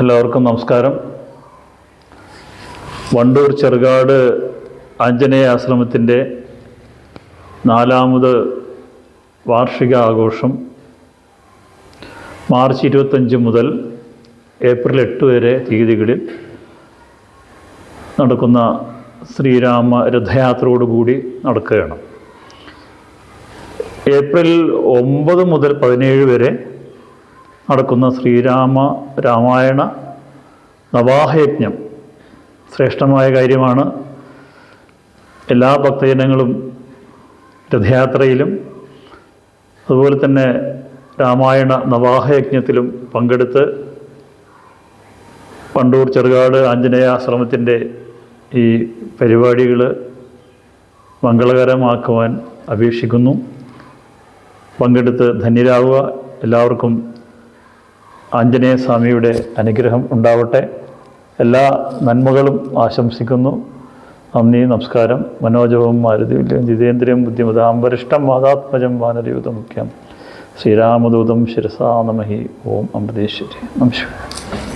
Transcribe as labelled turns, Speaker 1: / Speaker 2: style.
Speaker 1: എല്ലാവർക്കും നമസ്കാരം. വണ്ടൂർ ചെറുകാട് ആഞ്ജനേയ ആശ്രമത്തിന്റെ നാലാമത് വാർഷിക ആഘോഷം മാർച്ച് ഇരുപത്തഞ്ച് മുതൽ ഏപ്രിൽ എട്ട് വരെ തീയതികളിൽ നടക്കുന്ന ശ്രീരാമ രഥയാത്രയോടുകൂടി നടക്കുകയാണ്. ഏപ്രിൽ ഒമ്പത് മുതൽ പതിനേഴ് വരെ നടക്കുന്ന ശ്രീരാമ രാമായണ നവാഹയജ്ഞം ശ്രേഷ്ഠമായ കാര്യമാണ്. എല്ലാ ഭക്തജനങ്ങളും രഥയാത്രയിലും അതുപോലെ തന്നെ രാമായണ നവാഹയജ്ഞത്തിലും പങ്കെടുത്ത് പണ്ടൂർ ചെറുകാട് ആഞ്ജനേയ ആശ്രമത്തിന്റെ ഈ പരിപാടികൾ മംഗളകരമാക്കുവാൻ അപേക്ഷിക്കുന്നു. പങ്കെടുത്ത് ധന്യരാകുക. എല്ലാവർക്കും ആഞ്ജനേയ സ്വാമിയുടെ അനുഗ്രഹം ഉണ്ടാവട്ടെ. എല്ലാ നന്മകളും ആശംസിക്കുന്നു. നന്ദി നമസ്കാരം. മനോജവും മാരുതിവില്യം ജിതേന്ദ്രിയം ബുദ്ധിമതാം മാതാത്മജം വാദാത്മജം വാനരയൂതമുഖ്യം ശ്രീരാമദൂതം ശിരസാ നമഹി. ഓം അമൃതേശ്വരി. നമസ്കാരം.